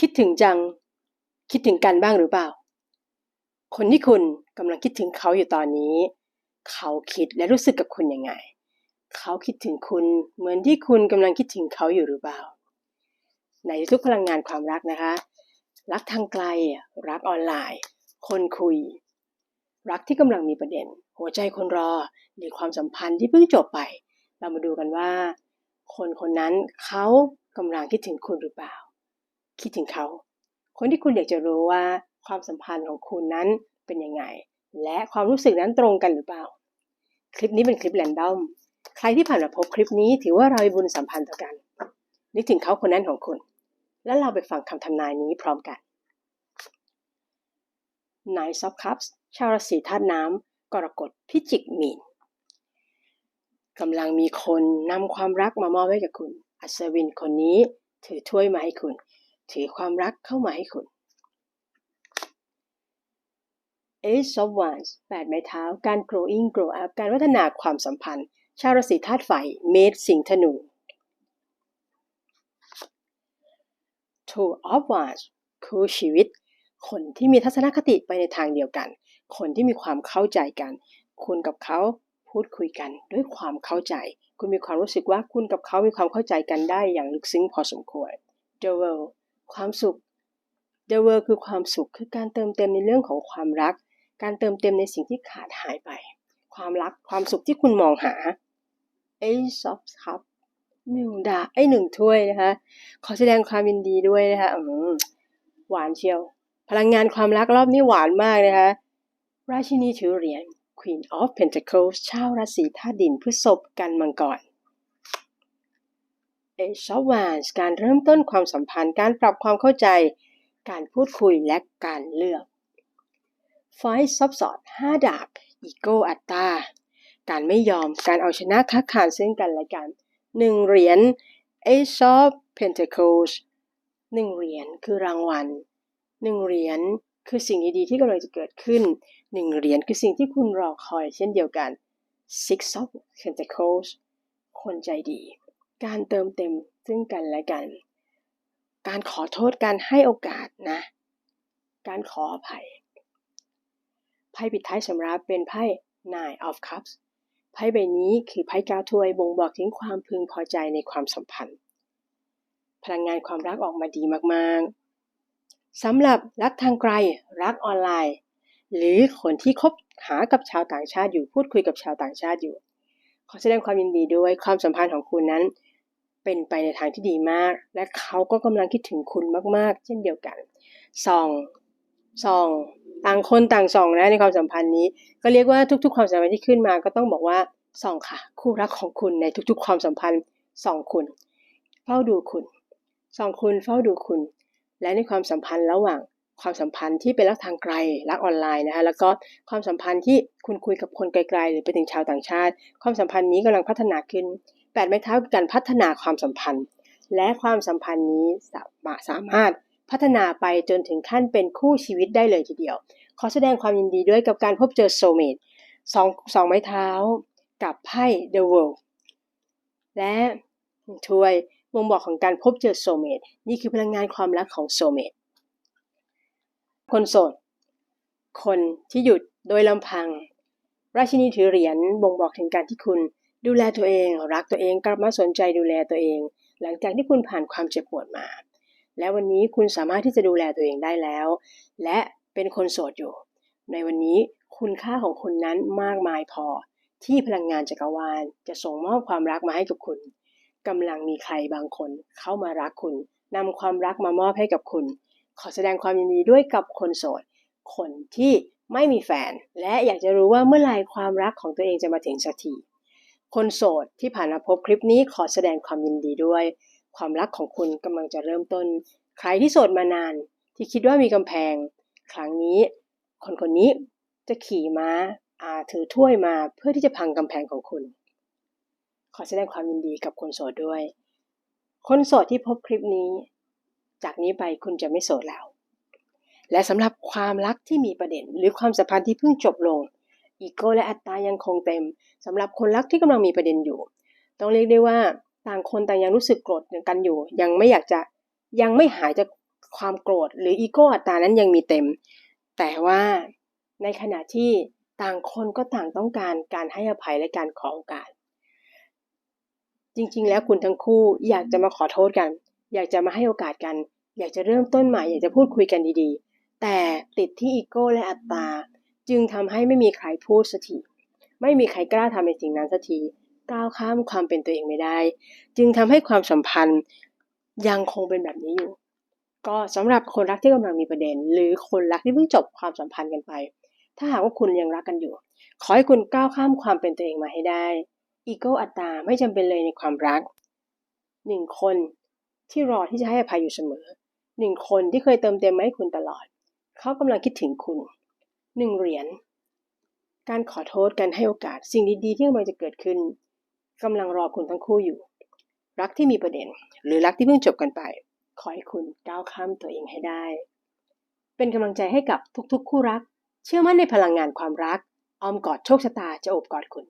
คิดถึงจัง คิดถึงกันบ้างหรือเปล่า คนที่คุณกำลังคิดถึงเขาอยู่ตอนนี้ เขาคิดและรู้สึกกับคุณยังไง เขาคิดถึงคุณเหมือนที่คุณกำลังคิดถึงเขาอยู่หรือเปล่า ในทุกพลังงานความรักนะคะ รักทางไกล รักออนไลน์ คนคุย รักที่กำลังมีประเด็น หัวใจคนรอ หรือความสัมพันธ์ที่เพิ่งจบไป เรามาดูกันว่า คนคนนั้นเขากำลังคิดถึงคุณหรือเปล่า คิดถึงเขา คนที่คุณอยากจะรู้ว่าความสัมพันธ์ของคุณนั้นเป็นยังไง และความรู้สึกนั้นตรงกันหรือเปล่า คลิปนี้เป็นคลิปแรนดอม ใครที่ผ่านมาพบคลิปนี้ถือว่าเราบุญสัมพันธ์ต่อกัน นึกถึงเขาคนนั้นของคุณ แล้วเราไปฟังคำทำนายนี้พร้อมกัน Nine of Cups ชาวราศีธาตุน้ำกรกฎพิจิกมีนกำลังมีคนนำความรักมามอบให้กับคุณ อัศวินคนนี้ถือถ้วยมาให้คุณ ถือความรักเข้ามาให้คุณ Ace of Wands แปดไม้เท้า การ growing grow up การพัฒนาความสัมพันธ์ ชาวราศีธาตุไฟ เมษสิงห์ธนู Two of Wands คู่ชีวิต คนที่มีทัศนคติไปในทางเดียวกัน คนที่มีความเข้าใจกัน คุณกับเขาพูดคุยกันด้วยความเข้าใจ คุณมีความรู้สึกว่าคุณกับเขามีความเข้าใจกันได้อย่างลึกซึ้งพอสมควร The World ความสุข The World คือความสุข คือการเติมเต็มในเรื่องของความรัก การเติมเต็มในสิ่งที่ขาดหายไป ความรัก ความสุขที่คุณมองหา Ace of Cup หนึ่งดาไอ้หนึ่งถ้วยนะคะ ขอแสดงความยินดีด้วยนะคะหวานเชียว พลังงานความรักรอบนี้หวานมากนะคะ ราชินีถือเหรียญ Queen of Pentacles ชาวราศีธาตุดินพฤษภกันมังกร Ace of Wands การเริ่มต้นความสัมพันธ์ การปรับความเข้าใจ การพูดคุยและการเลือก Five of Swords ห้าดาบ Ego อัตตา การไม่ยอม การเอาชนะค้าขานซึ่งกันและกันหนึ่งเหรียญ Ace of Pentacles หนึ่งเหรียญคือรางวัลหนึ่งเหรียญคือสิ่งดีๆที่กำลังจะเกิดขึ้นหนึ่งเหรียญคือสิ่งที่คุณรอคอยเช่นเดียวกัน Six of Pentacles คนใจดี การเติมเต็มซึ่งกันและกัน การขอโทษการให้โอกาสนะ การขออภัย ไพ่ปิดท้ายสำรับเป็นไพ่ Nine of Cups ไพ่ใบนี้คือไพ่ก้าวถ้วยบ่งบอกถึงความพึงพอใจในความสัมพันธ์ พลังงานความรักออกมาดีมากๆสำหรับรักทางไกล รักออนไลน์ หรือคนที่คบหากับชาวต่างชาติอยู่พูดคุยกับชาวต่างชาติอยู่ ขอแสดงความยินดีด้วยความสัมพันธ์ของคุณนั้น เป็นไปในทางที่ดีมาก และเขาก็กำลังคิดถึงคุณมาก ๆ เช่นเดียวกันส่องส่องต่างคนต่างส่องนะในความสัมพันธ์นี้ ก็เรียกว่าทุก ๆ ความสัมพันธ์ที่ขึ้นมาก็ต้องบอกว่าส่องค่ะ คู่รักของคุณในทุก ๆ ความสัมพันธ์ส่องคุณ เฝ้าดูคุณส่องคุณเฝ้าดูคุณ และในความสัมพันธ์ระหว่างความสัมพันธ์ที่เป็นรักทางไกลรักออนไลน์นะคะแล้วก็ความสัมพันธ์ที่คุณคุยกับคนไกลๆ หรือไปถึงชาวต่างชาติ ความสัมพันธ์นี้กำลังพัฒนาขึ้น แปดไม้เท้าคือการพัฒนาความสัมพันธ์ และความสัมพันธ์นี้สามารถสามารถพัฒนาไปจนถึงขั้นเป็นคู่ชีวิตได้เลยทีเดียว ขอแสดงความยินดีด้วยกับการพบเจอโซเมตสองสองไม้เท้ากับไพ่ The World และถ้วยบ่งบอกของการพบเจอโซเมตนี่คือพลังงานความรักของโซเมตคนโสด คนที่หยุดโดยลำพัง ราชินีถือเหรียญบ่งบอกถึงการที่คุณ ดูแลตัวเอง รักตัวเองกลับมาสนใจดูแลตัวเอง หลังจากที่คุณผ่านความเจ็บปวดมา และวันนี้คุณสามารถที่จะดูแลตัวเองได้แล้ว และเป็นคนโสดอยู่ ในวันนี้คุณค่าของคุณนั้นมากมายพอ ที่พลังงานจักรวาล จะส่งมอบความรักมาให้กับคุณกำลังมีใครบางคนเข้ามารักคุณนำความรักมามอบให้กับคุณ ขอแสดงความยินดีด้วยกับคนโสด คนที่ไม่มีแฟน และอยากจะรู้ว่าเมื่อไหร่ความรักของตัวเองจะมาถึงสักที คนโสดที่ผ่านมาพบคลิปนี้ขอแสดงความยินดีด้วย ความรักของคุณกำลังจะเริ่มต้น ใครที่โสดมานาน ที่คิดว่ามีกำแพง ครั้งนี้ คนคนนี้จะขี่ม้าอาถือถ้วยมาเพื่อที่จะพังกำแพงของคุณ ขอแสดงความยินดีกับคนโสดด้วย คนโสดที่พบคลิปนี้ จากนี้ไปคุณจะไม่โสดแล้ว และสำหรับความรักที่มีประเด็น หรือความสัมพันธ์ที่เพิ่งจบลง อีโก้และอัตตายังคงเต็มสำหรับคนรักที่กำลังมีประเด็นอยู่ ต้องเรียกได้ว่าต่างคนต่างยังรู้สึกโกรธกันอยู่ ยังไม่อยากจะยังไม่หายจากความโกรธ หรืออีโก้อัตตานั้นยังมีเต็ม แต่ว่าในขณะที่ต่างคนก็ต่างต้องการการให้อภัยและการขอโอกาส จริงๆ แล้วคุณทั้งคู่อยากจะมาขอโทษกัน อยากจะมาให้โอกาสกัน อยากจะเริ่มต้นใหม่ อยากจะพูดคุยกันดีๆ แต่ติดที่อีโก้และอัตตา จึงทำให้ไม่มีใครพูดสักทีไม่มีใครกล้าทำในสิ่งนั้นสักทีก้าวข้ามความเป็นตัวเองไม่ได้ จึงทำให้ความสัมพันธ์ยังคงเป็นแบบนี้อยู่ ก็สำหรับคนรักที่กำลังมีประเด็น หรือคนรักที่เพิ่งจบความสัมพันธ์กันไป ถ้าหากว่าคุณยังรักกันอยู่ ขอให้คุณก้าวข้ามความเป็นตัวเองมาให้ได้อีโก้อัตตาไม่จำเป็นเลยในความรักหนึ่งคนที่รอที่จะให้อภัยอยู่เสมอหนึ่งคนที่เคยเติมเต็มให้คุณตลอด เขากำลังคิดถึงคุณ หนึ่งเหรียญ การขอโทษการให้โอกาสสิ่งดีๆที่กำลังจะเกิดขึ้นกำลังรอคุณทั้งคู่อยู่ รักที่มีประเด็น หรือรักที่เพิ่งจบกันไป ขอให้คุณก้าวข้ามตัวเองให้ได้ เป็นกำลังใจให้กับทุกๆ คู่รัก เชื่อมั่นในพลังงานความรัก อ้อมกอดโชคชะตาจะโอบกอดคุณ